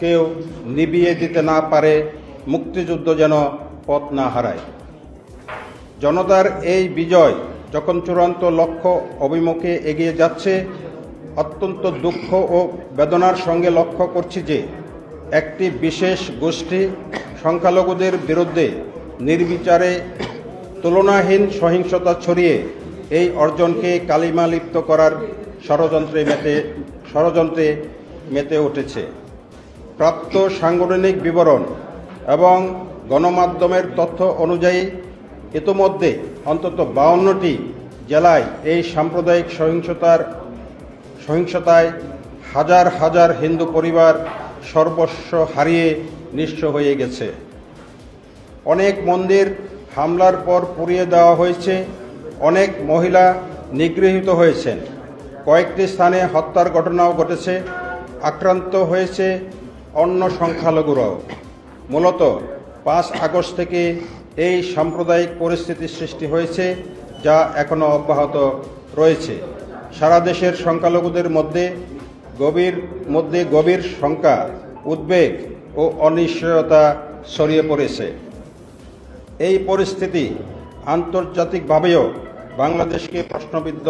কেউ নিবিয়ে দিতে না পারে, মুক্তিযুদ্ধ যেন পথ না হারায়। জনতার এই বিজয় যখন চূড়ান্ত লক্ষ্য অভিমুখে এগিয়ে যাচ্ছে, অত্যন্ত দুঃখ ও বেদনার সঙ্গে লক্ষ্য করছি যে, একটি বিশেষ গোষ্ঠী সংখ্যালঘুদের বিরুদ্ধে নির্বিচারে তুলনাহীন সহিংসতা ছড়িয়ে এই অর্জনকে কালিমালিপ্ত করার ষড়যন্ত্রে মেতে ষড়যন্ত্রে মেতে উঠেছে। প্রাপ্ত সাংগঠনিক বিবরণ এবং গণমাধ্যমের তথ্য অনুযায়ী ইতোমধ্যে অন্তত বাউন্নটি জেলায় এই সাম্প্রদায়িক সহিংসতার সহিংসতায় হাজার হাজার হিন্দু পরিবার সর্বস্ব হারিয়ে নিঃস্ব হয়ে গেছে। অনেক মন্দির হামলার পর পুড়িয়ে দেওয়া হয়েছে। অনেক মহিলা নিগৃহীত হয়েছেন। কয়েকটি স্থানে হত্যার ঘটনাও ঘটেছে। আক্রান্ত হয়েছে অন্য সংখ্যালঘুরাও। মূলত পাঁচ আগস্ট থেকে এই সাম্প্রদায়িক পরিস্থিতির সৃষ্টি হয়েছে, যা এখনও অব্যাহত রয়েছে। সারা দেশের সংখ্যালঘুদের মধ্যে গভীর মধ্যে গভীর শঙ্কা, উদ্বেগ ও অনিশ্চয়তা ছড়িয়ে পড়েছে। এই পরিস্থিতি আন্তর্জাতিকভাবেও বাংলাদেশকে প্রশ্নবিদ্ধ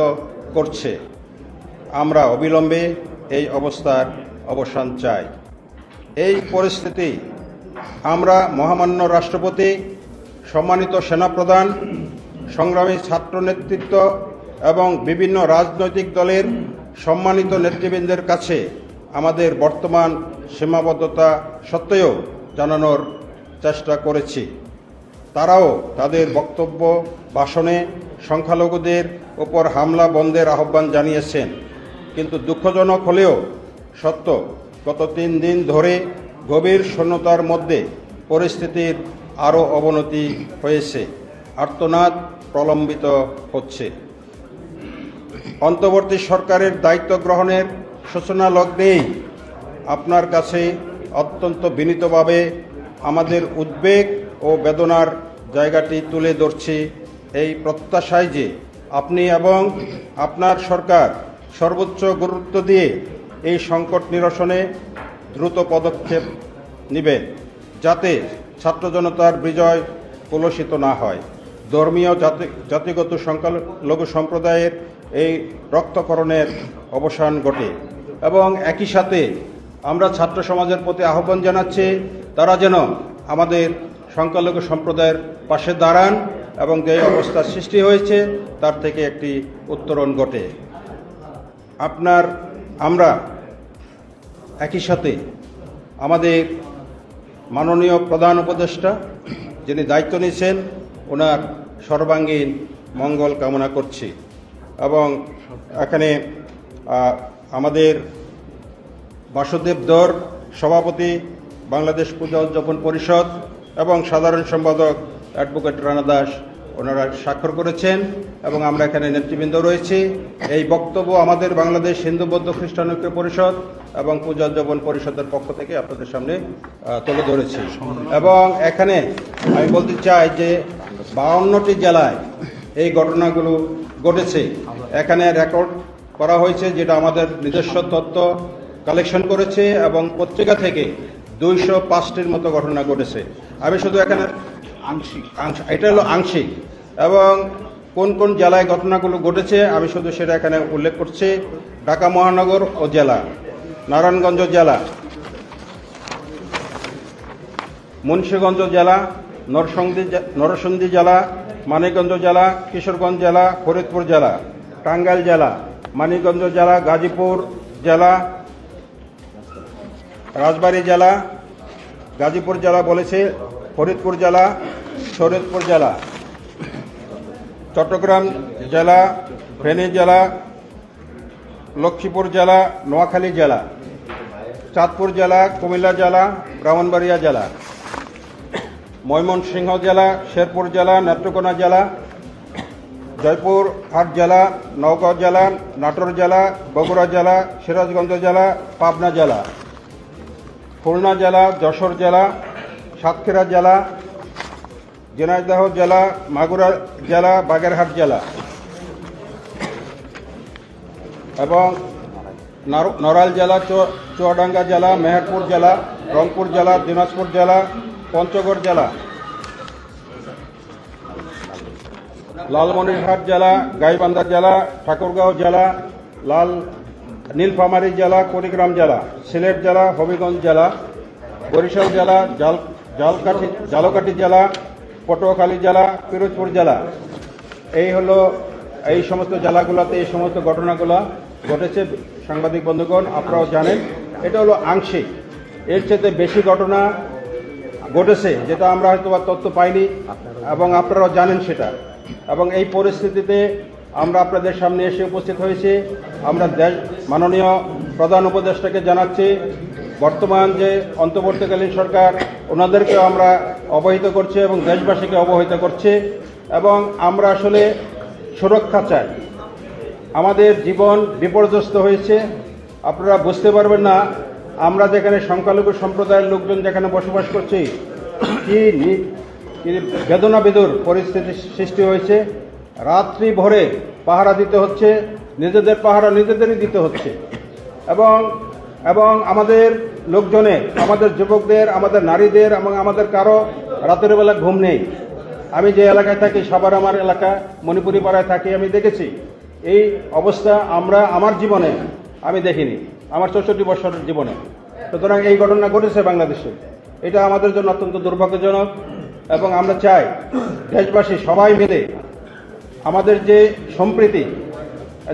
করছে। আমরা অবিলম্বে এই অবস্থার অবসান চাই। এই পরিস্থিতি আমরা মহামান্য রাষ্ট্রপতি, সম্মানিত সেনাপ্রধান, সংগ্রামী ছাত্র নেতৃত্ব এবং বিভিন্ন রাজনৈতিক দলের সম্মানিত নেতৃবৃন্দের কাছে আমাদের বর্তমান সীমাবদ্ধতা সত্ত্বেও জানানোর চেষ্টা করেছি। তারাও তাদের বক্তব্য, ভাষণে সংখ্যালঘুদের ওপর হামলা বন্ধের আহ্বান জানিয়েছেন। কিন্তু দুঃখজনক হলেও সত্য গত তিন দিন ধরে গভীর শূন্যতার মধ্যে পরিস্থিতির আরও অবনতি হয়েছে। আর্তনাদ প্রলম্বিত হচ্ছে। অন্তর্বর্তী সরকারের দায়িত্ব গ্রহণের সূচনা লগ্নেই আপনার কাছে অত্যন্ত বিনীতভাবে আমাদের উদ্বেগ ও বেদনার জায়গাটি তুলে ধরছি এই প্রত্যাশায় যে আপনি এবং আপনার সরকার সর্বোচ্চ গুরুত্ব দিয়ে এই সংকট নিরসনে দ্রুত পদক্ষেপ নিবে যাতে ছাত্র জনতার বিজয় কলুষিত না হয়। ধর্মীয় জাতি, জাতিগত সংখ্যালঘু সম্প্রদায়ের এই রক্তকরণের অবসান ঘটে এবং একই সাথে আমরা ছাত্র সমাজের প্রতি আহ্বান জানাচ্ছি, তারা যেন আমাদের সংখ্যালঘু সম্প্রদায়ের পাশে দাঁড়ান এবং যে অবস্থার সৃষ্টি হয়েছে, তার থেকে একটি উত্তরণ ঘটে। আপনার আমরা একই সাথে আমাদের মাননীয় প্রধান উপদেষ্টা, যিনি দায়িত্ব নিয়েছেন, ওনার সর্বাঙ্গীন মঙ্গল কামনা করছি। এবং এখানে আমাদের বাসুদেব দর, সভাপতি, বাংলাদেশ পূজা উদযাপন পরিষদ এবং সাধারণ সম্পাদক অ্যাডভোকেট রানা দাস ওনারা স্বাক্ষর করেছেন এবং আমরা এখানে নেতৃবৃন্দ রয়েছি। এই বক্তব্য আমাদের বাংলাদেশ হিন্দু বৌদ্ধ খ্রিস্টান ঐক্য পরিষদ এবং পূজা উদযাপন পরিষদের পক্ষ থেকে আপনাদের সামনে তুলে ধরেছি। এবং এখানে আমি বলতে চাই যে বাউন্নটি জেলায় এই ঘটনাগুলো ঘটেছে। এখানে রেকর্ড করা হয়েছে যেটা আমাদের নিজস্ব তথ্য কালেকশন করেছে এবং পত্রিকা থেকে দুইশো পাঁচটির মতো ঘটনা ঘটেছে। আমি শুধু এখানে আংশিক। এটা হলো আংশিক। এবং কোন কোন জেলায় ঘটনাগুলো ঘটেছে, আমি শুধু সেটা এখানে উল্লেখ করছি। ঢাকা মহানগর ও জেলা। নারায়ণগঞ্জ জেলা। মুন্সীগঞ্জ জেলা। নরসিংদী নরসিংদী জেলা। মানিকগঞ্জ জেলা। কিশোরগঞ্জ জেলা। ফরিদপুর জেলা। টাঙ্গাইল জেলা। মানিকগঞ্জ জেলা। গাজীপুর জেলা। রাজবাড়ী জেলা। গাজীপুর জেলা বলেছে। ফরিদপুর জেলা। শরীয়তপুর জেলা, চট্টগ্রাম জেলা, ফেনী জেলা, লক্ষ্মীপুর জেলা, নোয়াখালী জেলা, চাঁদপুর জেলা, কুমিল্লা জেলা, ব্রাহ্মণবাড়িয়া জেলা, ময়মনসিংহ জেলা, শেরপুর জেলা, নেত্রকোনা জেলা, জয়পুর হাট জেলা নওগাঁ জেলা, নাটোর জেলা, বগুড়া জেলা, সিরাজগঞ্জ জেলা, পাবনা জেলা, খুলনা জেলা, যশোর জেলা, সাতক্ষীরা জেলা ঝিনাইদহ জেলা, মাগুরা জেলা, বাগেরহাট জেলা। এবং নড়াইল জেলা চুয়া- চুয়াডাঙ্গা জেলা, মেহেরপুর জেলা, রংপুর জেলা, দিনাজপুর জেলা, পঞ্চগড় জেলা। লালমনিরহাট জেলা, গাইবান্ধা জেলা, ঠাকুরগাঁও জেলা, লাল, নীলফামারী জেলা, কুড়িগ্রাম জেলা, সিলেট জেলা, হবিগঞ্জ জেলা, বরিশাল জেলা, জাল, জালকাঠি জালকাঠি জেলা পটুয়াখালী জেলা, পিরোজপুর জেলা, এই হলো এই সমস্ত জেলাগুলোতে এই সমস্ত ঘটনাগুলো ঘটেছে সাংবাদিক বন্ধুগণ, আপনারাও জানেন। এটা হলো আংশিক। এর চেয়ে বেশি ঘটনা ঘটেছে, যেটা আমরা হয়তো বা তথ্য পাইনি এবং আপনারাও জানেন সেটা। এবং এই পরিস্থিতিতে আমরা আপনাদের সামনে এসে উপস্থিত হয়েছি। আমরা দেশ, মাননীয় প্রধান উপদেষ্টাকে জানাচ্ছি। বর্তমান যে অন্তর্বর্তীকালীন সরকার ওনাদেরকেও আমরা অবহিত করছি এবং দেশবাসীকে অবহিত করছি এবং আমরা আসলে সুরক্ষা চাই। আমাদের জীবন বিপর্যস্ত হয়েছে। আপনারা বুঝতে পারবেন না, আমরা যেখানে সংখ্যালঘু সম্প্রদায়ের লোকজন যেখানে বসবাস করছি, কি বেদনা বেদুর পরিস্থিতি সৃষ্টি হয়েছে। রাত্রি ভরে পাহারা দিতে হচ্ছে, নিজেদের পাহারা নিজেদেরই দিতে হচ্ছে। এবং এবং আমাদের লোকজনের আমাদের যুবকদের, আমাদের নারীদের এবং আমাদের কারও রাতের বেলা ঘুম নেই। আমি যে এলাকায় থাকি, সবার আমার এলাকা মণিপুরি পাড়ায় থাকি, আমি দেখেছি। এই অবস্থা আমরা, আমার জীবনে আমি দেখিনি, আমার চৌষট্টি বছরের জীবনে। সুতরাং এই ঘটনা ঘটেছে বাংলাদেশে। এটা আমাদের জন্য অত্যন্ত দুর্ভাগ্যজনক এবং আমরা চাই দেশবাসী সবাই মিলে আমাদের যে সম্প্রীতি,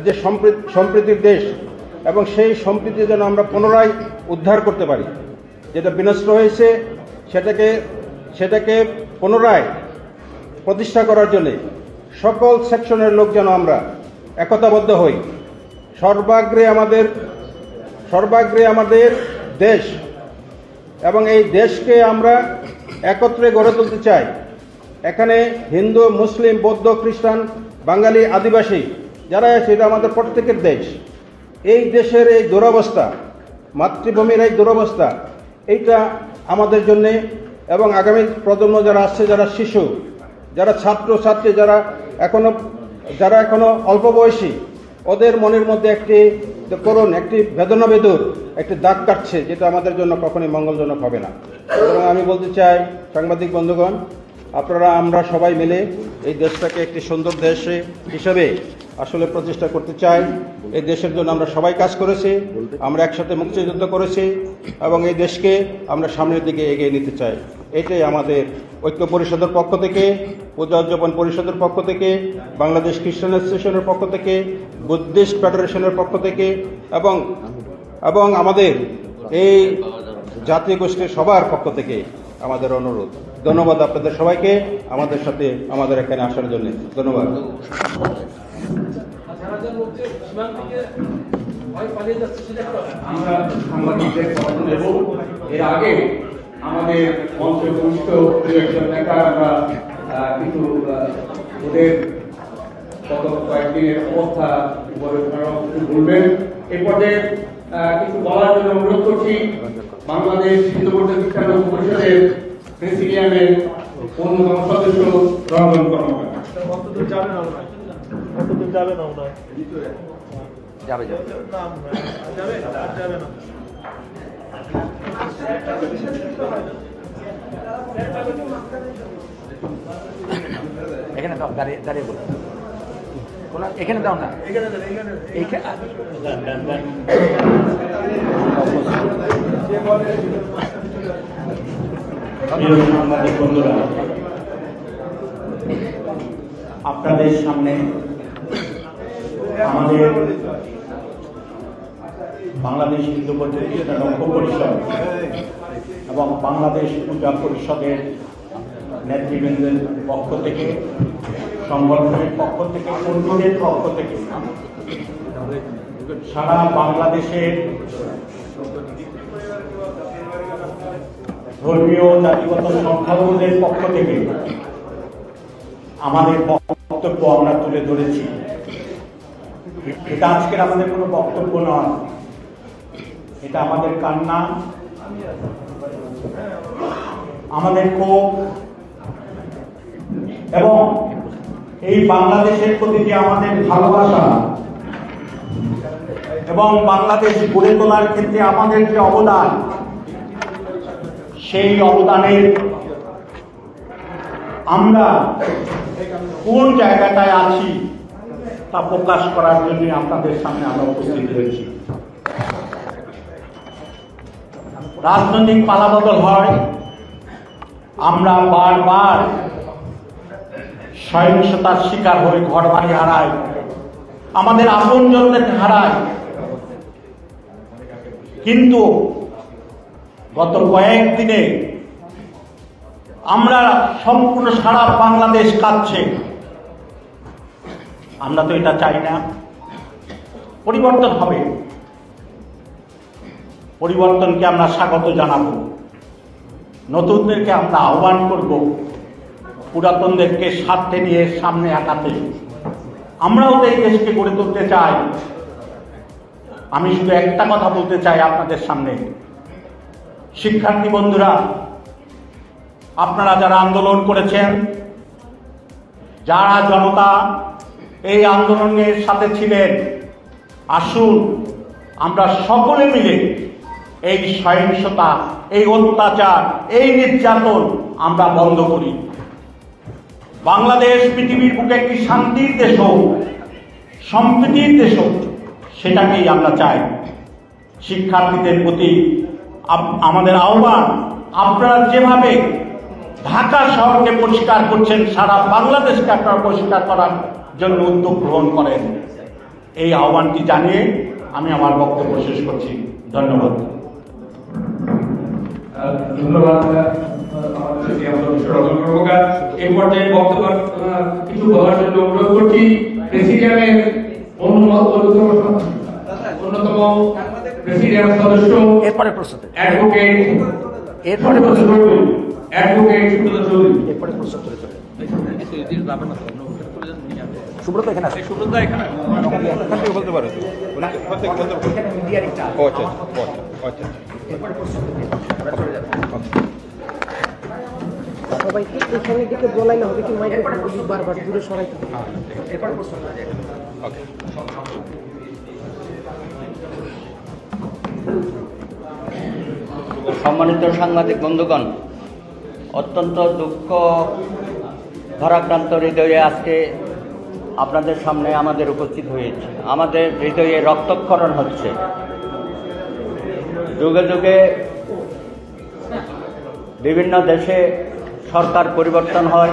যে সম্প্রী- সম্প্রীতির দেশ এবং সেই সম্প্রীতি যেন আমরা পুনরায় উদ্ধার করতে পারি। যেটা বিনষ্ট হয়েছে, সেটাকে সেটাকে পুনরায় প্রতিষ্ঠা করার জন্যে সকল সেকশনের লোক যেন আমরা একতাবদ্ধ হই। সর্বাগ্রে আমাদের সর্বাগ্রে আমাদের দেশ এবং এই দেশকে আমরা একত্রে গড়ে তুলতে চাই। এখানে হিন্দু, মুসলিম, বৌদ্ধ, খ্রিস্টান, বাঙালি, আদিবাসী, যারা আছে এটা আমাদের প্রত্যেকের দেশ। এই দেশের এই দুরবস্থা, মাতৃভূমির এই দুরবস্থা, এইটা আমাদের জন্যে এবং আগামী প্রজন্ম যারা আসছে, যারা শিশু, যারা ছাত্র, ছাত্রী, যারা এখনও যারা এখনও অল্প বয়সী, ওদের মনের মধ্যে একটি করুন, একটি বেদনা বেদুর একটি দাগ কাটছে, যেটা আমাদের জন্য কখনোই মঙ্গলজনক হবে না। এবং আমি বলতে চাই, সাংবাদিক বন্ধুগণ, আপনারা, আমরা সবাই মিলে এই দেশটাকে একটি সুন্দর দেশে হিসেবে আসলে প্রচেষ্টা করতে চাই। এই দেশের জন্য আমরা সবাই কাজ করেছি, আমরা একসাথে মুক্তিযুদ্ধ করেছি এবং এই দেশকে আমরা সামনের দিকে এগিয়ে নিতে চাই। এটাই আমাদের ঐক্য পরিষদের পক্ষ থেকে, পূজা উদযাপন পরিষদের পক্ষ থেকে, বাংলাদেশ খ্রিস্টান অ্যাসোসিয়েশনের পক্ষ থেকে, বুদ্ধিস্ট ফেডারেশনের পক্ষ থেকে এবং এবং আমাদের এই জাতীয় গোষ্ঠীর সবার পক্ষ থেকে আমাদের অনুরোধ। ধন্যবাদ আপনাদের সবাইকে, আমাদের সাথে, আমাদের এখানে আসার জন্য। ধন্যবাদ। আমরা সাংবাদিকদের কথা দেব এর আগে আমাদের মঞ্চে দু একজন নেতা আমরা আহ, কিছু ওদের গত কয়েকদিনের অবস্থা উপরে কিছু বলবেন। এ পর্যায়ে কিছু বলার জন্য অনুরোধ করছি বাংলাদেশ হিন্দু বৌদ্ধ পরিষদের প্রেসিডিয়ামের অন্যতম সদস্য রঞ্জন কর্মকার। যাবে না ওনার যাবে যাবে। যাবে না যাবে না এখানে দাও দাঁড়িয়ে দাঁড়িয়ে বলো। এখানে দাও না। আপনাদের দেন, এখানে দেন। এইখানে প্রিয় সাংবাদিক বন্ধুরা আপনাদের সামনে আমাদের বাংলাদেশ হিন্দু লক্ষ্য পরিষদ এবং বাংলাদেশ পূজা পরিষদের নেতৃবৃন্দের পক্ষ থেকে, সংগঠনের পক্ষ থেকে, কর্মীদের পক্ষ থেকে, সারা বাংলাদেশের ধর্মীয় জাতিগত সংখ্যালঘুদের পক্ষ থেকে আমাদের বক্তব্য আমরা তুলে ধরেছি। এটা আজকের আমাদের কোনো বক্তব্য নয়। এটা আমাদের কান্না। আমাদের ক্ষোভ। এবং এই বাংলাদেশের প্রতি যে আমাদের ভালোবাসা এবং বাংলাদেশ গড়ে তোলার ক্ষেত্রে আমাদের যে অবদান, সেই অবদানের আমরা কোন জায়গাটায় আছি তা প্রকাশ করার জন্য আপনাদের সামনে আমরা উপস্থিত হয়েছি। রাজনৈতিক পালাবদল হয়, আমরা বারবার সহিংসতার শিকার হয়ে ঘর বাড়ি হারাই, আমাদের আপন আপনজনদের হারাই। কিন্তু গত কয়েকদিনে আমরা সম্পূর্ণ সারা বাংলাদেশ কাঁদছে আমরা তো এটা চাই না। পরিবর্তন হবে। পরিবর্তনকে আমরা স্বাগত জানাব। নতুনদেরকে আমরা আহ্বান করব পুরাতনদেরকে স্বার্থে নিয়ে সামনে আগাতে। আমরাও তো এই দেশকে গড়ে তুলতে চাই। আমি শুধু একটা কথা বলতে চাই আপনাদের সামনে। শিক্ষার্থী বন্ধুরা, আপনারা যারা আন্দোলন করেছেন, যারা জনতা এই আন্দোলনের সাথে ছিলেন। আসুন, আমরা সকলে মিলে এই সহিংসতা, এই অত্যাচার, এই নির্যাতন আমরা বন্ধ করি। বাংলাদেশ পৃথিবীর বুকে একটি শান্তির দেশ হোক সম্প্রীতির দেশ হোক সেটাকেই আমরা চাই। শিক্ষার্থীদের প্রতি আমাদের আহ্বান, আপনারা যেভাবে ঢাকা শহরকে পরিষ্কার করছেন, সারা বাংলাদেশকে আপনারা পরিষ্কার করার জন্য উদ্যোগ গ্রহণ করেন। এই আহ্বানটি জানিয়ে আমি আমার বক্তব্য শেষ করছি। ধন্যবাদ। ধন্যবাদ এই পর্যায়ে বক্তব্য কিছু বলার জন্য অনুরোধ করছি অন্যতম অন্যতম প্রেসিডিয়াম সদস্য এরপরে প্রশ্ন অ্যাডভোকেট এরপরে সুব্রত অ্যাডভোকেট সুব্রত চৌধুরী। এরপরে প্রশ্ন চলে চলে সুব্রত এখানে আছে? সুব্রত এখানে এখান থেকে বলতে পারো ও আচ্ছা আচ্ছা আচ্ছা। সবাইকে এখানে দিকে হবে কি মাইক্রোফোন বারবার দূরে সরাইতে হবে? প্রশ্ন ওকে। সম্মানিত সাংবাদিক বন্ধুগণ অত্যন্ত দুঃখ ভারাক্রান্ত হৃদয়ে আজকে আপনাদের সামনে আমাদের উপস্থিত হয়েছে। আমাদের হৃদয়ে রক্তক্ষরণ হচ্ছে। যুগে যুগে বিভিন্ন দেশে সরকার পরিবর্তন হয়,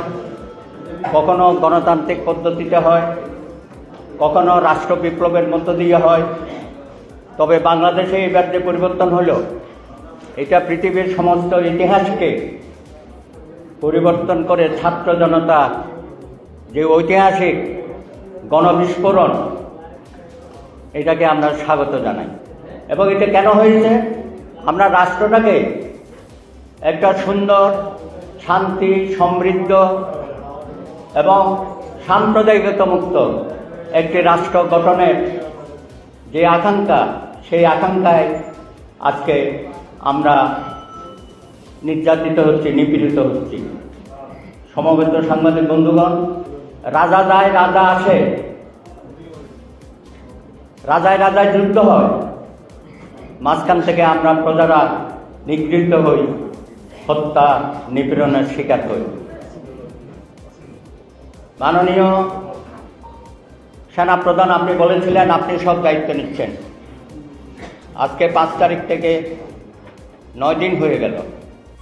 কখনো গণতান্ত্রিক পদ্ধতিতে হয়, কখনো রাষ্ট্র বিপ্লবের মধ্য দিয়ে হয়। তবে বাংলাদেশে এবার যে পরিবর্তন হলো, এটা পৃথিবীর সমস্ত ইতিহাসকে পরিবর্তন করে ছাত্র জনতা যে ঐতিহাসিক গণবিস্ফোরণ, এটাকে আমরা স্বাগত জানাই। এবং এটা কেন হয়েছে? আমরা রাষ্ট্রটাকে একটা সুন্দর, শান্তি, সমৃদ্ধ এবং সাম্প্রদায়িকতা মুক্ত একটি রাষ্ট্র গঠনের যে আকাঙ্ক্ষা, সেই আকাঙ্ক্ষায় আজকে আমরা নির্যাতিত হচ্ছে, নিপীড়িত হচ্ছি। সমবেত সাংবাদিক বন্ধুগণ, রাজা যায় রাজা আসে রাজায় রাজায় যুদ্ধ হয়, মাঝখান থেকে আমরা প্রজারা নিগৃহীত হই, হত্যা, নিপীড়নের শিকার হই। মাননীয় সেনাপ্রধান, আপনি বলেছিলেন, আপনি সব দায়িত্ব নিচ্ছেন। আজকে পাঁচ তারিখ থেকে নয় দিন হয়ে গেল।